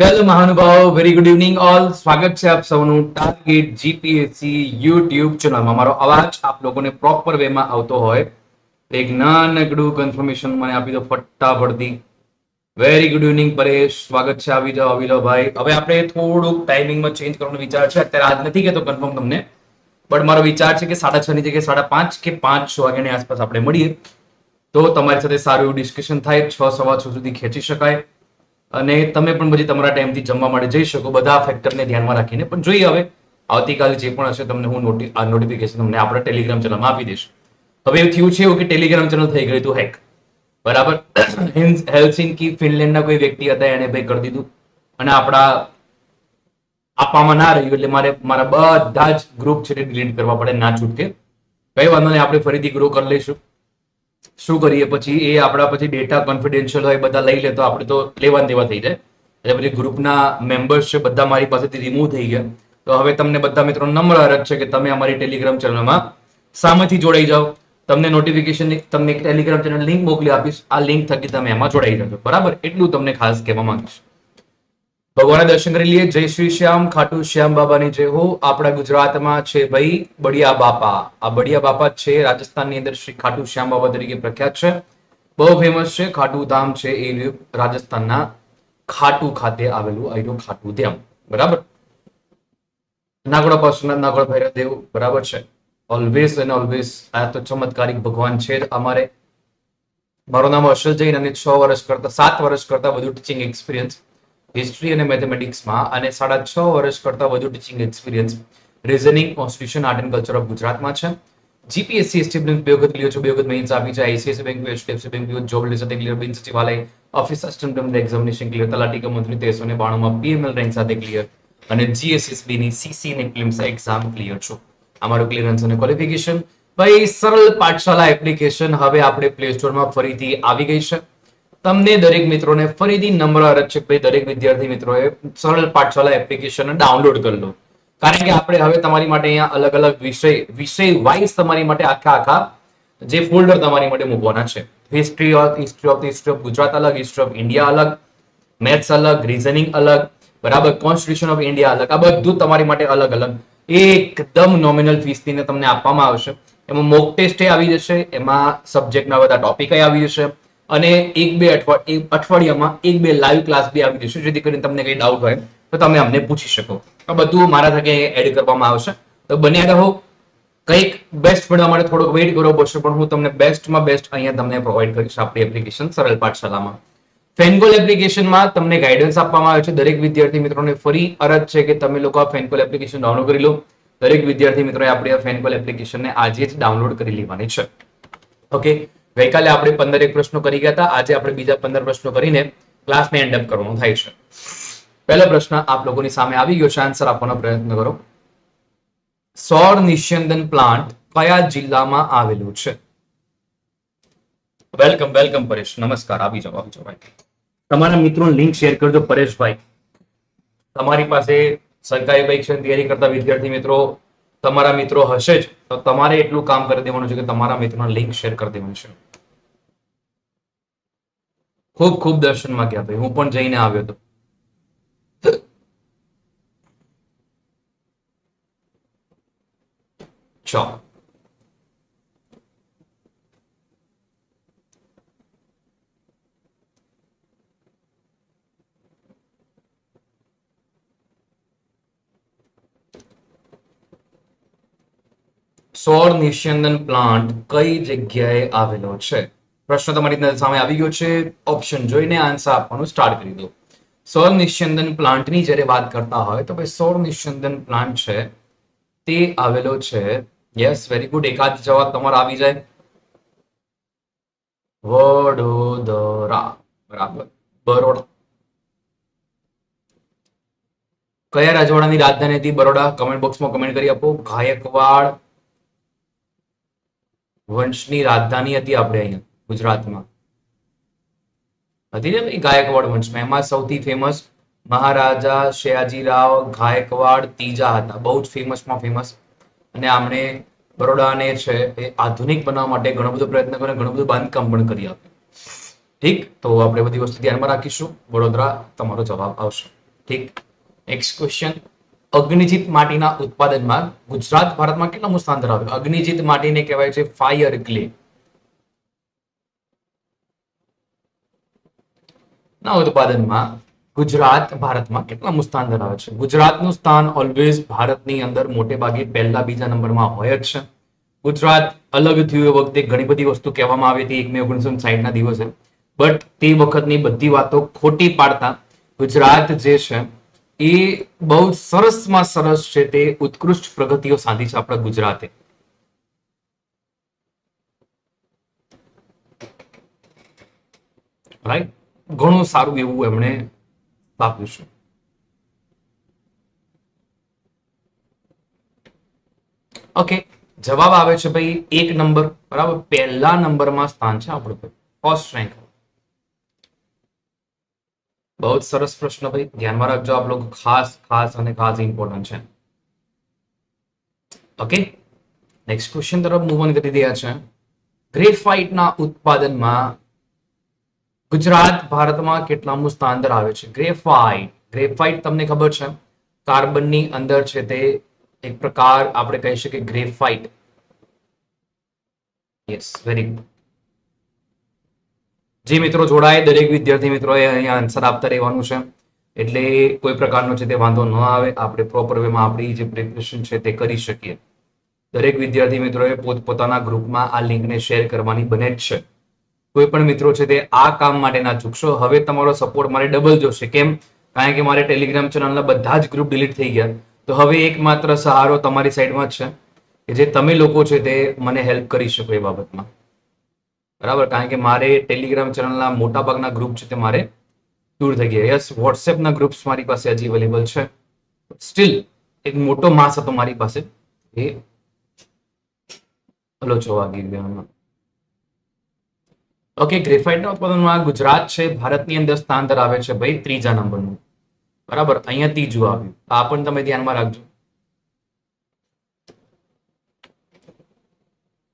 Hello મહાનુભાવો very good evening all સ્વાગત છે આપ સૌનું ટાર્ગેટ જીપીએસસી યુટ્યુબ ચેનલમાં મારો અવાજ આપ લોકોને પ્રોપર વેમાં આવતો હોય. એક નાનકડું કન્ફર્મેશન મને આપી દો ફટાફટથી. Very good evening Paresh. સ્વાગત છે આવી જાઓ આવી જાઓ ભાઈ. હવે આપણે થોડુંક ટાઈમિંગમાં ચેન્જ કરવાનો વિચાર છે. અત્યારે આજ નથી કહેતો કન્ફર્મ તમને. બટ મારો વિચાર છે કે સાડા છ ની જગ્યાએ સાડા પાંચ કે પાંચ છ વાગ્યાની આસપાસ આપણે મળીએ. તો તમારી સાથે સારું ડિસ્કશન થાય. છ સવા છ સુધી ખેંચી શકાય. અને તમે પણ પછી તમારા ટાઈમથી જમવા માટે જઈ શકો, બધા ફેક્ટરને ધ્યાનમાં રાખીને. પણ જોઈએ હવે, આવતીકાલે જે પણ હશે તમને હું નોટિ, આ નોટિફિકેશન તમને આપણા ટેલિગ્રામ ચેનલમાં આપી દઈશ. હવે એવું થયું છે એવું કે ટેલિગ્રામ ચેનલ થઈ ગયું હતું હેક બરાબર? હેલ્સિન્કી ફિનલેન્ડના કોઈ વ્યક્તિ હતા, એને ભાઈ કરી દીધું. અને આપણા આપવામાં ના રહ્યું, એટલે મારે, મારા બધા જ ગ્રુપ છે તે ડિલીટ કરવા પડે, ના છૂટકે. કઈ વાંધો નહીં, આપણે ફરીથી ગ્રો કરી લઈશું. શું કરીએ? પછી એ આપણા પછી ડેટા કોન્ફિડેન્શિયલ હોય બધા લઈ લે તો આપણે તો લેવા દેવા થઈ જાય. એટલે પછી ગ્રુપના મેમ્બર્સ છે બધા મારી પાસેથી રિમૂવ થઈ ગયા. તો હવે તમને બધા મિત્રો નમ્ર અરજ છે કે તમે અમારી ટેલિગ્રામ ચેનલમાં સામેથી જોડાઈ જાઓ. તમને નોટિફિકેશન તમને એક ટેલિગ્રામ ચેનલ લિંક મોકલી આપીશ. આ લિંક થકી તમે એમાં જોડાઈ જજો. બરાબર? એટલું તમને ખાસ કહેવા માંગીશ. ભગવાનના દર્શન કરી લઈએ. જય શ્રી શ્યામ, ખાટુ શ્યામ બાબાની જય હો. આપણા ગુજરાતમાં છે ભાઈ બડિયા બાપા. આ બડિયા બાપા છે. રાજસ્થાનની અંદર શ્રી ખાટુ શ્યામ બાબા તરીકે પ્રખ્યાત છે. બહુ ફેમસ છે. ખાટુ ધામ છે એ રાજસ્થાનના ખાટુ ખાતે આવેલું રહ્યું ખાટુ ધામ બરાબર? નાગોડા પાસુનાથ નાગોડા ભૈરવ દેવ બરાબર છે. ઓલવેઝ એન્ડ ઓલવેઝ આ તો ચમત્કારિક ભગવાન છે અમારે મારું નામ અશલ જૈન અને છ વર્ષ કરતા, સાત વર્ષ કરતા વધુ ટીચિંગ એક્સપિરિયન્સ હિસ્ટ્રી અને મેથેમેટિક્સમાં અને સાડા છ વર્ષ કરતા વધુ teaching experience reasoning constitution art and culture of ગુજરાતમાં છે. જીપીએસસી એસટી બે વખત લ્યો છો બે વખત મેઇન્સ આપી છે ICSC bank HDFC bank job લે સાથે ક્લિયર બિન સચિવાલય ઓફિસ અસિસ્ટન્ટ એક્ઝામિનેશન ક્લિયર તલાટી કમ મંત્રી તેરસો ને બાણુંમાં પીએમએલ રેન્ક સાથે ક્લિયર અને જીએસએસબી ની સીસી ની ફિલ્મ્સ એક્ઝામ ક્લિયર છો. અમારું ક્લિયરન્સ અને ક્વોલિફિકેશન ભાઈ, સરળ પાઠશાળા એપ્લિકેશન હવે આપણે પ્લે સ્ટોરમાં ફરીથી આવી ગઈ છે. તમને દરેક મિત્રોને ફરીથી નમ્ર અરજ છે ભાઈ, દરેક વિદ્યાર્થી મિત્રોએ સરળ પાઠશાલા એપ્લિકેશન ડાઉનલોડ કરી લો. કારણ કે આપણે હવે તમારી માટે અહીંયા અલગ અલગ વિષય વિષય વાઇઝ તમારી માટે આખા આખા જે ફોલ્ડર તમારી માટે મૂકવાના છે. History of history of history of Gujarat અલગ હિસ્ટ્રી ઓફ ઇન્ડિયા અલગ મેથ્સ અલગ રીઝનિંગ અલગ, બરાબર કોન્સ્ટિટ્યુશન ઓફ ઇન્ડિયા અલગ, આ બધું તમારી માટે અલગ અલગ. એકદમ નોમિનલ ફીસથી તમને આપવામાં આવશે. એમાં મોક ટેસ્ટ આવી જશે, એમાં સબ્જેક્ટના બધા ટોપિક આવી જશે. અને એક બે અઠવાડિયામાં એક બે લાઈવ ક્લાસ બી આવી જશે, જેથી કરીને તમને કઈ ડાઉટ હોય, તો તમે અમને પૂછી શકો. આ બધું મારા થકે એડ કરવામાં આવશે. તો બન્યા રહો. કંઈક બેસ્ટ મેળવવા માટે થોડોક વેઇટ કરવો પડશે પણ હું તમને બેસ્ટમાં બેસ્ટ અહીંયા તમને પ્રોવાઈડ કરીશ આપણી એપ્લિકેશન સરળ પાઠશાલામાં ફેનકોલ એપ્લિકેશનમાં તમને ગાઈડન્સ આપવામાં આવે છે. દરેક વિદ્યાર્થી મિત્રોને ફરી અરજ છે કે તમે લોકો આ ફેનકોલ એપ્લિકેશન ડાઉનલોડ કરી લો. દરેક વિદ્યાર્થી મિત્રોએ આપણી આ ફેનકોલ એપ્લિકેશનને આજે જ ડાઉનલોડ કરી લેવાની છે. ઓકે ગઈકાલે આપણે પંદર એક પ્રશ્નો કરી ગયા આજે આપણે બીજા પંદર પ્રશ્નો કરીને ક્લાસને એન્ડ અપ થાય છે. પહેલો પ્રશ્ન આપ લોકોની સામે આવી ગયો છે. આન્સર આપવાનો પ્રયત્ન કરો. સૌર નિસ્યંદન પ્લાન્ટ કયા જિલ્લામાં આવેલું છે? Welcome welcome Paresh. નમસ્કાર. આવી જાઓ આવી જાઓ ભાઈ. તમારા મિત્રો લિંક શેર કરજો પરેશભાઈ. તમારી પાસે સરકારી પરીક્ષાની તૈયારી કરતા વિદ્યાર્થી મિત્રો તમારા મિત્રો હશે જ, તો તમારે એટલું કામ કરી દેવાનું છે કે તમારા મિત્રોને લિંક શેર કરી દેવાનું છે. ખૂબ ખૂબ દર્શનમાં ગયા ભાઈ, હું પણ જઈને આવ્યો હતો. ચાલો. સૌર નિસ્યંદન પ્લાન્ટ કઈ જગ્યાએ આવેલો છે? પ્રશ્ન તમારી સામે આવી ગયો છે. ઓપ્શન જોઈને આન્સર આપવાનું સ્ટાર્ટ કરી દો. સૌર નિસ્યંદન પ્લાન્ટની જ્યારે વાત કરતા હોય તો ભાઈ સૌર નિસ્યંદન પ્લાન્ટ છે. તે આવેલો છે. યસ વેરી ગુડ એકાદ જવાબ તમારો આવી જાય. વડોદરા. બરાબર. બરોડા. કયા રાજવાડાની રાજધાની હતી બરોડા? કમેન્ટ બોક્સમાં કમેન્ટ કરી આપો. ગાયકવાડ વંશની રાજધાની હતી આપણે અહીંયા, ગુજરાતમાં. હતી ને ગાયકવાડ વંશમાં. એમાં સૌથી ફેમસ મહારાજા શયાજીરાવ ગાયકવાડ ત્રીજા હતા. બહુ જ ફેમસમાં ફેમસ અને આમણે બરોડાને છે એ આધુનિક બનાવવા માટે ઘણો બધો પ્રયત્ન કર્યો, ઘણું બધું બાંધકામ પણ કરી આપ્યું. ઠીક? તો આપણે બધી વસ્તુ ધ્યાનમાં રાખીશું. વડોદરા તમારો જવાબ આવશે. ઠીક? નેક્સ્ટ ક્વેશ્ચન અગ્નિજીત માટીના ઉત્પાદનમાં ગુજરાત, ભારતમાં કેટલામું સ્થાન ધરાવે અગ્નિજીત માટીને કહેવાય છે ફાયર ક્લે ના ઉત્પાદનમાં ગુજરાત, ભારતમાં કેટલામું સ્થાન ધરાવે છે? ગુજરાતનું સ્થાન ઓલવેઝ ભારતની અંદર મોટે ભાગે પહેલા બીજા નંબરમાં હોય જ છે. ગુજરાત અલગ થયું એ વખતે ઘણી બધી વસ્તુ કહેવામાં આવી હતી એક મે ઓગણીસો સાહીઠ ના દિવસે. બટ તે વખતની બધી વાતો ખોટી પાડતા ગુજરાત જે છે એ બહુ સરસમાં સરસ છે તે ઉત્કૃષ્ટ પ્રગતિઓ સાધી છે આપણા ગુજરાતે. રાઈટ ઘણું સારું એવું એમણે આપ્યું છે. ઓકે જવાબ આવે છે ભાઈ એક નંબર, બરાબર? પહેલા નંબરમાં સ્થાન છે આપણું. ફર્સ્ટ રેન્ક બહુ સરસ પ્રશ્ન ભાઈ ધ્યાનમાં રાખજો આપ લોકો ખાસ ખાસ અને ખાસ ઇમ્પોર્ટન્ટ છે ઓકે નેક્સ્ટ ક્વેશ્ચન તરફ મૂવ ઓન કરી રહ્યા છે ગ્રેફાઇટના ઉત્પાદનમાં ગુજરાત ભારતમાં કેટલામું સ્થાન ધરાવે છે ગ્રેફાઇટ ગ્રેફાઇટ તમને ખબર છે કાર્બનની અંદર છે તે એક પ્રકાર આપણે કહી શકીએ ગ્રેફાઇટ યસ વેરી ગુડ જે મિત્રો જોડાય, દરેક વિદ્યાર્થી મિત્રોએ અહીંયા આન્સર આપતા રહેવાનું છે. એટલે કોઈ પ્રકારનો છે તે વાંધો ન આવે. આપણે પ્રોપર વેમાં આપણી જે પ્રિપરેશન છે તે કરી શકીએ. દરેક વિદ્યાર્થી મિત્રોએ પોતપોતાના ગ્રુપમાં આ લિંકને શેર કરવાની બને જ છે. કોઈ પણ મિત્રો છે તે આ કામ માટે ના ચૂકશો. હવે તમારો સપોર્ટ મારે ડબલ જોશે. કેમ? કારણ કે મારે ટેલિગ્રામ ચેનલના બધા જ ગ્રુપ ડિલીટ થઈ ગયા. તો હવે એકમાત્ર સહારો તમારી સાઈડમાં જ છે કે જે તમે લોકો છે તે મને હેલ્પ કરી શકો એ બાબતમાં. બરાબર? કારણ કે મારે ટેલિગ્રામ ચેનલના મોટાભાગના ગ્રુપ છે તે મારે દૂર થઈ ગયા. યસ વોટ્સએપના ગ્રુપ્સ મારી પાસે હજી અવેલેબલ છે. સ્ટીલ એક મોટો માસ હતો મારી પાસે. એ હલો છો વાગી ગયા ઓકે ગ્રેફાઇટના ઉત્પાદનમાં ગુજરાત છે, ભારતની અંદર સ્થાન ધરાવે છે ભાઈ ત્રીજા નંબરનું. બરાબર? અહીંયા ત્રીજું આવ્યું. આ પણ તમે ધ્યાનમાં રાખજો.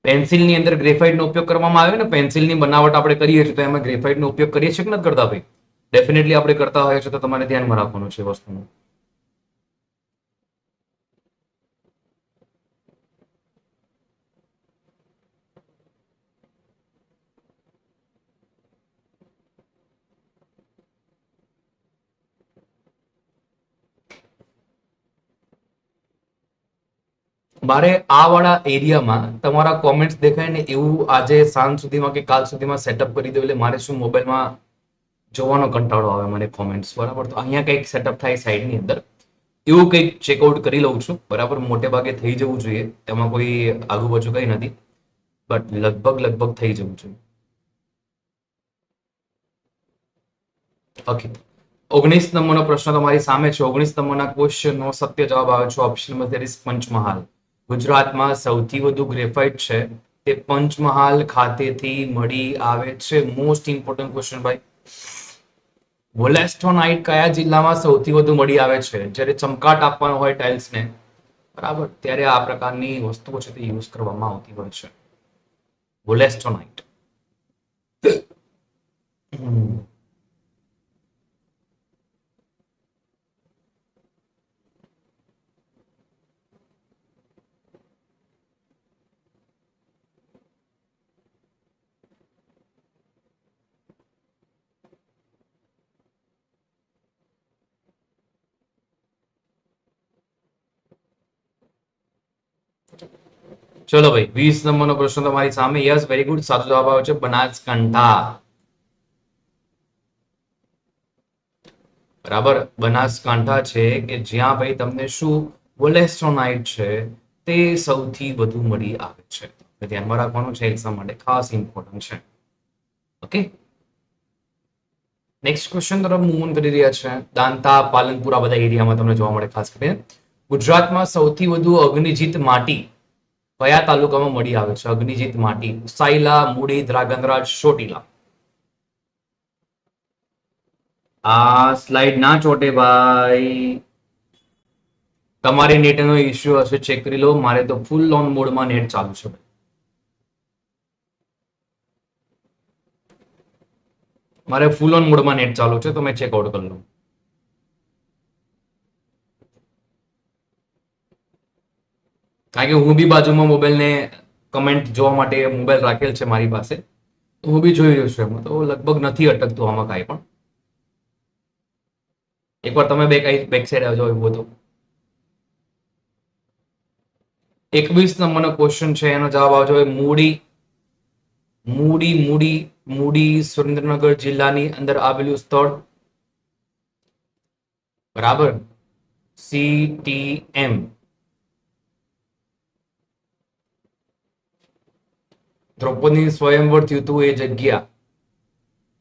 પેન્સિલની અંદર ગ્રેફાઇટનો ઉપયોગ કરવામાં આવે ને, પેન્સિલની બનાવટ આપણે કરીએ છીએ તો એમાં ગ્રેફાઇટનો ઉપયોગ કરીએ છીએ કે નથી કરતા ભાઈ? ડેફિનેટલી આપણે કરતા હોઈએ છીએ તો તમારે ધ્યાનમાં રાખવાનું છે વસ્તુનું. મારે આ વાળા એરિયામાં તમારા કોમેન્ટ્સ દેખાય ને એવું આજે સાંજ સુધીમાં કે કાલ સુધીમાં સેટઅપ કરી દઉં એટલે મારે શું મોબાઈલમાં જોવાનો કંટાળો આવે મને કોમેન્ટ્સ બરાબર? તો અહીંયા કંઈક સેટઅપ થાય સાઈડની અંદર. એવું કંઈક ચેકઆઉટ કરી લઉં છું. બરાબર? મોટે ભાગે થઈ જવું જોઈએ. તેમાં કોઈ આગુ પાછું કંઈ નથી. બટ લગભગ લગભગ થઈ જવું જોઈએ. ઓકે ઓગણીસ નંબરનો પ્રશ્ન તમારી સામે છે. ઓગણીસ નંબરના ક્વેશ્ચનનો સત્ય જવાબ આવે છે. There is Panchmahal. ગુજરાતમાં સૌથી વધુ ગ્રેફાઇટ છે તે પંચમહાલ ખાતેથી મળી આવે છે. મોસ્ટ ઇમ્પોર્ટન્ટ ક્વેશ્ચન ભાઈ. વોલેસ્ટોનાઇટ કયા જિલ્લામાં સૌથી વધુ મળી આવે છે? જ્યારે ચમકાટ આપવાનો હોય ટાઇલ્સને બરાબર. ત્યારે આ પ્રકારની વસ્તુઓ છે તે યુઝ કરવામાં આવતી હોય છે. વોલેસ્ટોનાઇટ ચલો ભાઈ, વીસ નંબરનો પ્રશ્ન તમારી સામે. યસ વેરી ગુડ સાચો જવાબ આવે છે બનાસકાંઠા. બરાબર, બનાસકાંઠા છે કે જ્યાં ભાઈ તમને શું વોલેસ્ટ્રોનાઇટ છે તે સૌથી વધુ મળી આવે છે. ધ્યાનમાં રાખવાનું છે એક્ઝામ માટે ખાસ ઇમ્પોર્ટન્ટ છે. ઓકે નેક્સ્ટ ક્વેશ્ચન તરફ મૂવ કરી રહ્યા છે. દાંતા, પાલનપુર, આ બધા એરિયામાં તમને જોવા મળે ખાસ કરીને. ગુજરાતમાં સૌથી વધુ અગ્નિજીત માટી કયા તાલુકામાં મળી આવે છે? અગ્નિજીત માટી સાયલા મૂડી ધ્રાગંદ્રાજ ચોટીલા આ સ્લાઇડ ના ચોટે ભાઈ. તમારી નેટનો ઇશ્યુ હશે ચેક કરી લો. મારે તો ફૂલ ઓન મોડમાં નેટ ચાલુ છે. મારે ફૂલ ઓન મોડમાં નેટ ચાલુ છે તો મેં ચેકઆઉટ કરી લઉં. કારણ કે હું બી બાજુમાં મોબાઈલને કમેન્ટ જોવા માટે મોબાઈલ રાખેલ છે મારી પાસે, તો હું બી જોઈ રહ્યો છું એમાં. તો લગભગ નથી અટકતું આમાં કાંઈ પણ. એકવાર તમે બે કઈ બેક સાઈડ આવજો, એવું તો. એકવીસ નંબરનો ક્વેશ્ચન છે, એનો જવાબ આવજો. મૂડી મૂડી મૂડી મૂડી સુરેન્દ્રનગર જિલ્લાની અંદર આવેલું સ્થળ. બરાબર? સી ટી એમ દ્રૌપદી સ્વયંવર થયું હતું એ જગ્યા.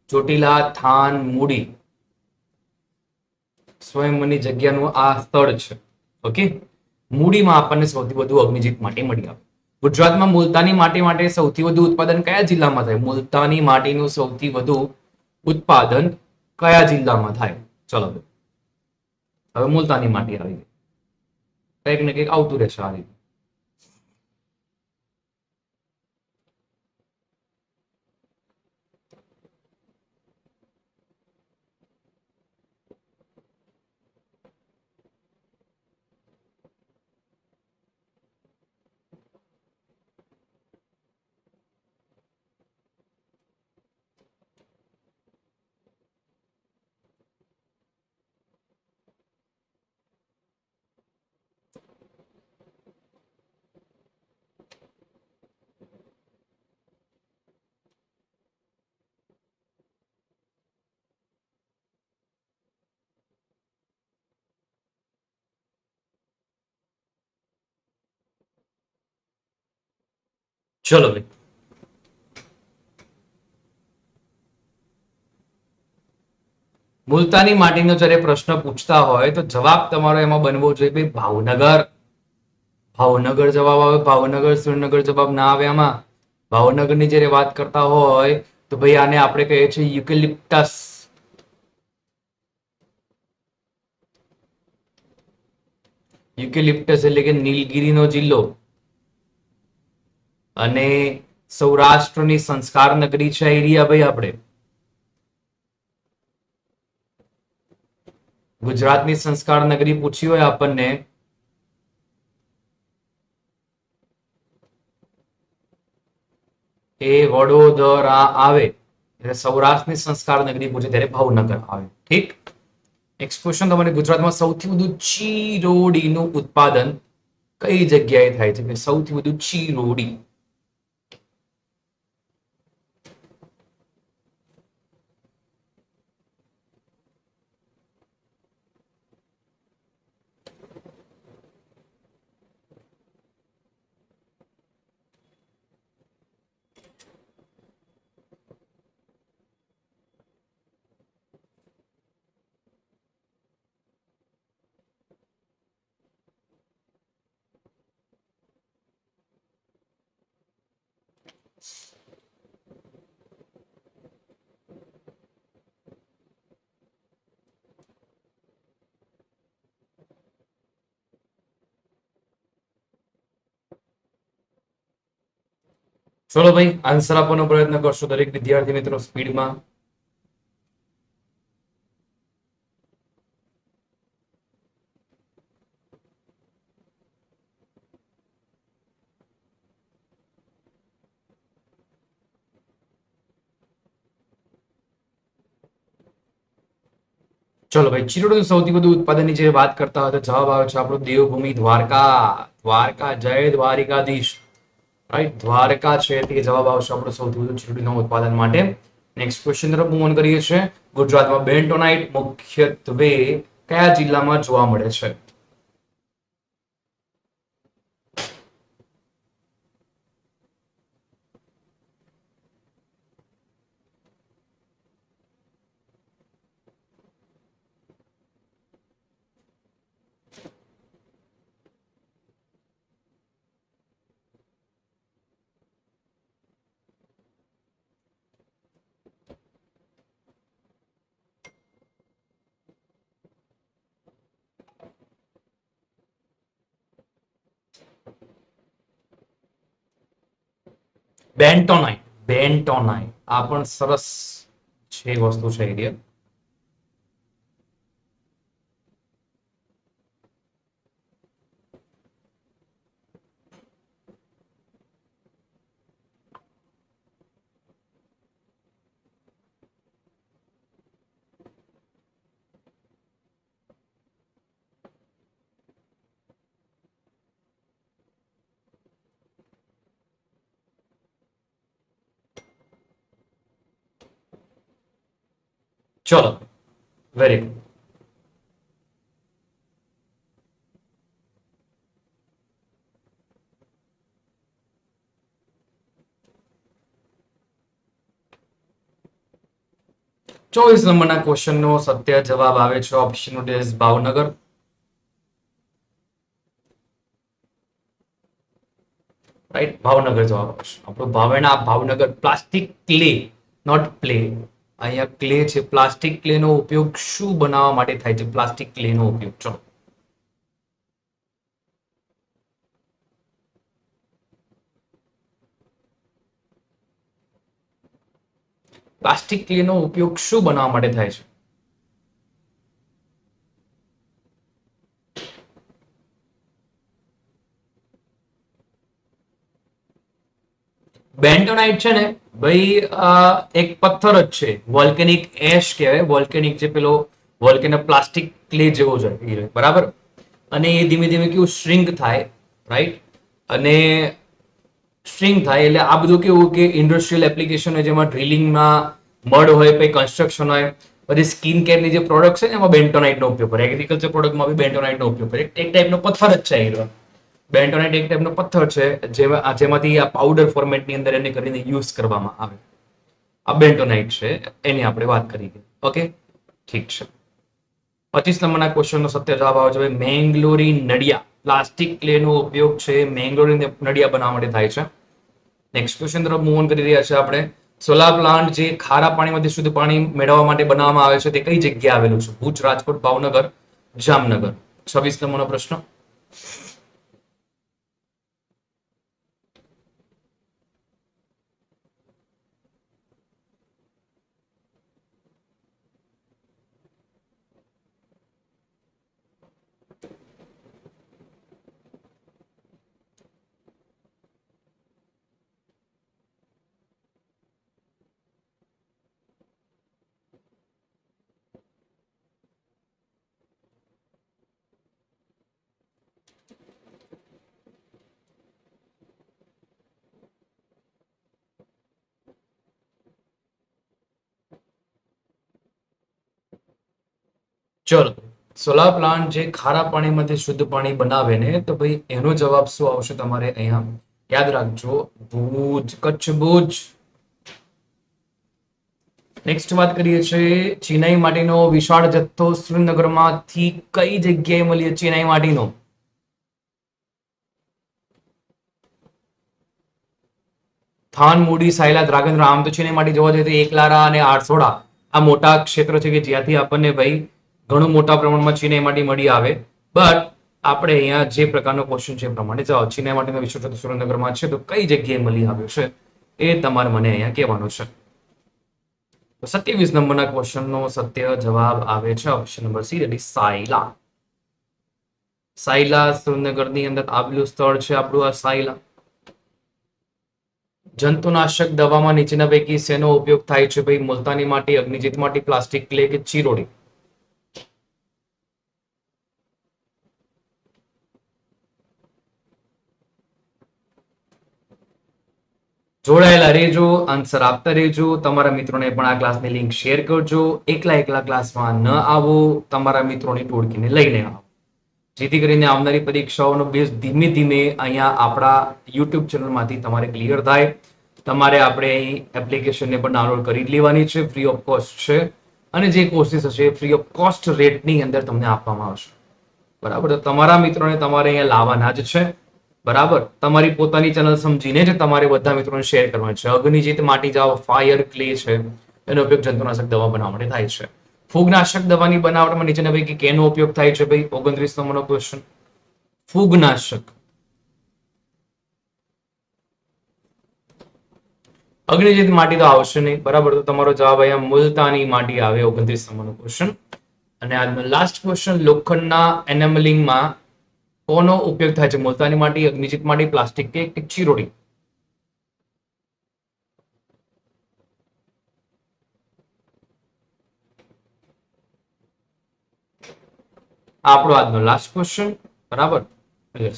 ચોટીલા થાન મૂડી. સ્વયંવરની જગ્યાનું આ સ્થળ છે. ઓકે? મૂડીમાં આપણને સૌથી વધુ અગ્નિજીત માટી મળી આવે. ગુજરાતમાં મુલતાની માટી માટે સૌથી વધુ ઉત્પાદન કયા જિલ્લામાં થાય? મુલતાની માટીનું સૌથી વધુ ઉત્પાદન કયા જિલ્લામાં થાય? ચલો હવે મુલતાની માટી આવી ગઈ. કંઈક ને કંઈક આવતું રહેશે આ રીતે. ચલો ભાઈ. મુલતાની માટીનો જ્યારે પ્રશ્ન પૂછતા હોય તો જવાબ તમારો એમાં બનવો જોઈએ ભાઈ ભાવનગર. ભાવનગર જવાબ આવે, ભાવનગર સુરનગર જવાબ ના આવે આમાં. ભાવનગરની જ્યારે વાત કરતા હોય તો ભાઈ આને આપણે કહીએ છીએ યુકેલિપ્ટસ. યુકેલિપ્ટસ એટલે કે નીલગિરીનો જિલ્લો. અને સૌરાષ્ટ્રની સંસ્કાર નગરી છે એરિયા ભાઈ આપણે. ગુજરાતની સંસ્કાર નગરી પૂછી હોય આપણને. એ વડોદરા આવે, એટલે સૌરાષ્ટ્રની સંસ્કાર નગરી પૂછે ત્યારે ભાવનગર આવે. ઠીક? નેક્સ્ટ ક્વેશ્ચન તમારે ગુજરાતમાં સૌથી વધુ ચીરોડીનું ઉત્પાદન કઈ જગ્યાએ થાય છે? સૌથી વધુ ચીરોડી? ચલો ભાઈ આન્સર આપવાનો પ્રયત્ન કરશો દરેક વિદ્યાર્થી મિત્રો સ્પીડમાં. ચલો ભાઈ, ચિરોડનું સૌથી વધુ ઉત્પાદનની જે વાત કરતા હોય તો જવાબ આવે છે આપણો દેવભૂમિ દ્વારકા. દ્વારકા જય દ્વારિકાધીશ. રાઈટ દ્વારકા છે તે જવાબ આવશે આપણો સૌથી વધુ ચીરડીના ઉત્પાદન માટે. નેક્સ્ટ ક્વેશ્ચન તરફ મૂવ કરીએ છીએ. ગુજરાતમાં બેન્ટોનાઇટ મુખ્યત્વે કયા જિલ્લામાં જોવા મળે છે? Bentonite bentonite. આ પણ સરસ છે વસ્તુ છે એરિયા ચલો વેરી ગુડ ચોવીસ નંબરના ક્વેશ્ચનનો સત્ય જવાબ આવે છે option days Bhavnagar. Right Bhavnagar જવાબ આવશે. આપણું Bhavena Bhavnagar plastic clay not play અહીંયા ક્લે છે. પ્લાસ્ટિક ક્લે નો ઉપયોગ શું બનાવવા માટે થાય છે? પ્લાસ્ટિક ક્લે નો ઉપયોગ. ચલો. પ્લાસ્ટિક ક્લે નો ઉપયોગ શું બનાવવા માટે થાય છે? બેન્ટોનાઇટ છે ને, ભાઈ એક પથ્થર જ છે. વોલ્કેનિક એશ કહેવાય. વોલ્કેનિક જે પેલો વોલ્કેનો પ્લાસ્ટિક ક્લે જેવો છે બરાબર? અને એ ધીમે ધીમે કેવું શ્રિંક થાય રાઈટ અને સ્ટ્રિંગ થાય એટલે આ બધું કેવું કે ઇન્ડસ્ટ્રીયલ એપ્લિકેશન હોય, જેમાં ડ્રિલિંગમાં મડ હોય, પછી કન્સ્ટ્રક્શન હોય, પછી સ્કિન કેરની જે પ્રોડક્ટ છે એમાં બેન્ટોનાઇટનો ઉપયોગ કરે. એગ્રીકલ્ચર પ્રોડક્ટમાં બી બેન્ટોનાઇટનો ઉપયોગ કરે. એક ટાઈપનો પથ્થર જ છે. બેન્ટોનાઇટ એક ટાઈપનો પથ્થર છે જેમાં જેમાંથી આ પાવડર ફોર્મેટની અંદર એને કરીને યુઝ કરવામાં આવે. આ બેન્ટોનાઇટ છે, એની આપણે વાત કરી ઓકે ઠીક છે. પચીસ નંબરના ક્વેશ્ચનનો સત્ય જવાબ આવે છે મેંગ્લોરી નડિયા. પ્લાસ્ટિક ક્લેનો ઉપયોગ છે, મેંગ્લોરી નડિયા બનાવવા માટે થાય છે. નેક્સ્ટ ક્વેશ્ચન તરફ મૂવ ઓન કરી રહ્યા છે આપણે. સોલાર પ્લાન્ટ જે ખારા પાણીમાંથી શુદ્ધ પાણી મેળવવા માટે બનાવવામાં આવે છે, તે કઈ જગ્યાએ આવેલું છે? ભુજ, રાજકોટ, ભાવનગર, જામનગર. છવ્વીસ નંબરનો પ્રશ્ન. ચલો સોલાર પ્લાન્ટ જે ખારા પાણીમાંથી શુદ્ધ પાણી બનાવે ને, તો ભાઈ એનો જવાબ શું આવશે તમારે અહીંયા? યાદ રાખજો, ભુજ, કચ્છ ભુજ. નેક્સ્ટ વાત કરીએ છીએ ચિનાઈ માટીનો વિશાળ જથ્થો શ્રીનગરમાંથી કઈ જગ્યાએ મળીએ ચિનાઈ માટીનો? થાન મૂડી સાયલા દ્રાગંદ્રા આમ તો ચિનાઈ માટી જોવા જઈએ તો એકલારા અને આરસોડા આ મોટા ક્ષેત્ર છે કે જ્યાંથી આપણને ભાઈ ઘણું મોટા પ્રમાણમાં ચિનાઈ માટી મળી આવે. બટ આપણે અહીંયા જે પ્રકારનો ક્વેશ્ચન છે એ પ્રમાણે જાઓ ચિનાઈ માટીનો વિશ્વ સુરેન્દ્રનગરમાં છે તો કઈ જગ્યાએ મળી આવ્યો છે એ તમારે મને અહીંયા કહેવાનું છે. તો સત્યાવીસ નંબરના ક્વેશ્ચનનો સત્ય જવાબ આવે છે ઓપ્શન નંબર સી એટલે સાયલા. સાયલા સુરેન્દ્રનગરની અંદર આવેલું સ્થળ છે આપણું આ સાયલા. જંતુનાશક દવામાં નીચેના પૈકી શેનો ઉપયોગ થાય છે? ભાઈ, મુલતાની માટી, અગ્નિજીત માટી, પ્લાસ્ટિક ક્લે કે ચીરોડી. જોડાયેલા રહેજો આન્સર આપતા રહેજો. તમારા મિત્રોને પણ આ ક્લાસની લિંક શેર કરજો. એકલા એકલા ક્લાસમાં ન આવો, તમારા મિત્રોની ટોળકીને લઈને આવો. જેથી કરીને આવનારી પરીક્ષાઓનો બેઝ ધીમે ધીમે અહીંયા આપણા યુટ્યુબ ચેનલમાંથી તમારે ક્લિયર થાય. તમારે આપણે અહીં એપ્લિકેશનને પણ ડાઉનલોડ કરી લેવાની છે. ફ્રી ઓફ કોસ્ટ છે. અને જે કોર્સિસ હશે ફ્રી ઓફ કોસ્ટ રેટની અંદર તમને આપવામાં આવશે. બરાબર? તો તમારા મિત્રોને તમારે અહીંયા લાવવાના જ છે. બરાબર? તમારી પોતાની ચેનલ સમજીને જ તમારે બધા મિત્રોને શેર કરવાનું છે. અગ્નિજીત માટી જાવ ફાયર ક્લે છે. એનો ઉપયોગ જંતુનાશક દવા બનાવવા માટે થાય છે. ફૂગનાશક દવાની બનાવટમાં નીચેના પૈકી કેનો ઉપયોગ થાય છે ભાઈ? ઓગણત્રીસ નંબરનો ક્વેશ્ચન ફૂગનાશક. અગ્નિજીત માટી તો આવશે નહીં. બરાબર? તો તમારો જવાબ અહીંયા મુલતાની માટી આવે, ઓગણત્રીસ નંબરનો ક્વેશ્ચન અને આજનો લાસ્ટ ક્વેશ્ચન લોખંડના એનેમલિંગમાં કોનો ઉપયોગ થાય છે? મુલતાની માટી, અગ્નિજીત માટી, પ્લાસ્ટિક કે ચીરોડી? આપણો આજનો લાસ્ટ ક્વેશ્ચન બરાબર?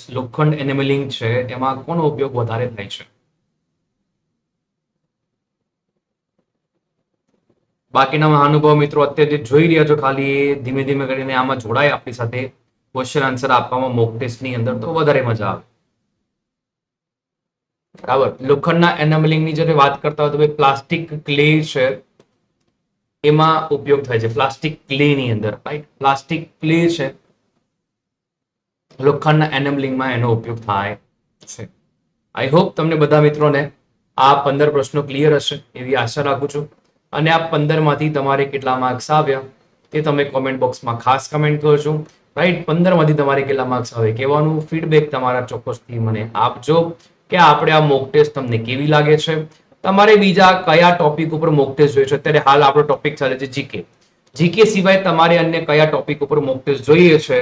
લોખંડ એનેમલિંગ છે, એમાં કોનો ઉપયોગ વધારે થાય છે? બાકીના મહાનુભાવ મિત્રો, અત્યારે જોઈ રહ્યા છો, ખાલી ધીમે ધીમે કરીને આમાં જોડાય આપણી સાથે. ક્વેશ્ચન આન્સર આપવામાં મોક ટેસ્ટની અંદર તો વધારે મજા આવે. બરાબર? લોખંડના એનામલિંગની જ્યારે વાત કરતા હોય તો ભાઈ પ્લાસ્ટિક ક્લે છે, એમાં ઉપયોગ થાય છે. પ્લાસ્ટિક ક્લે ની અંદર રાઈટ પ્લાસ્ટિક ક્લે છે, લોખંડના એનામલિંગમાં એનો ઉપયોગ થાય છે. આઈ હોપ તમને બધા મિત્રોને આ પંદર પ્રશ્નો ક્લિયર હશે એવી આશા રાખું છું. અને આ પંદરમાંથી તમારે કેટલા માર્ક્સ આવ્યા તે તમે કોમેન્ટ બોક્સમાં ખાસ કમેન્ટ કરજો. રાઈટ પંદરમાંથી તમારે કેટલા માર્ક્સ આવે? કહેવાનું ફીડબેક તમારા ચોક્કસથી મને આપજો કે આપણે આ મોક ટેસ્ટ તમને કેવી લાગે છે? તમારે બીજા કયા ટોપિક ઉપર મોક ટેસ્ટ જોઈએ છે? અત્યારે હાલ આપણો ટોપિક ચાલે છે જીકે જીકે સિવાય તમારે અન્ય કયા ટોપિક ઉપર મોક ટેસ્ટ જોઈએ છે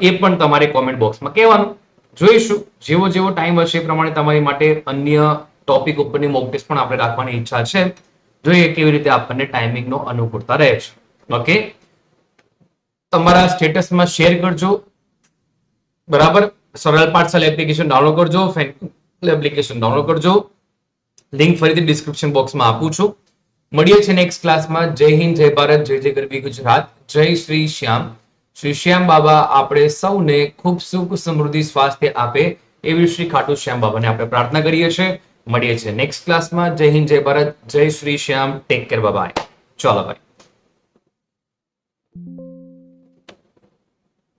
એ પણ તમારે કોમેન્ટ બોક્સમાં કહેવાનું. જોઈશું. જેવો જેવો ટાઈમ હશે એ પ્રમાણે તમારી માટે અન્ય ટોપિક ઉપરની મોક ટેસ્ટ પણ આપણે રાખવાની ઈચ્છા છે. જોઈએ કેવી રીતે આપણને ટાઈમિંગનો અનુકૂળતા રહે છે. ઓકે તમારા સ્ટેટસમાં શેર કરજો. બરાબર? સરળ પાઠશાલ એપ્લિકેશન ડાઉનલોડ કરજો એપ્લિકેશન ડાઉનલોડ કરજો. લિંક ફરીથી ડિસ્ક્રિપ્શન બોક્સમાં આપું છું. મળીએ છીએ નેક્સ્ટ ક્લાસમાં જય હિન્દ, જય ભારત, જય જય ગરબી ગુજરાત. જય શ્રી શ્યામ. શ્રી શ્યામ બાબા આપણે સૌને ખૂબ સુખ સમૃદ્ધિ સ્વાસ્થ્ય આપે એવી શ્રી ખાટુ શ્યામ બાબાને આપણે પ્રાર્થના કરીએ છીએ. મળીએ છીએ નેક્સ્ટ ક્લાસમાં જય હિન્દ, જય ભારત, જય Shri Shyam. Take care bye ચાલો ભાઈ.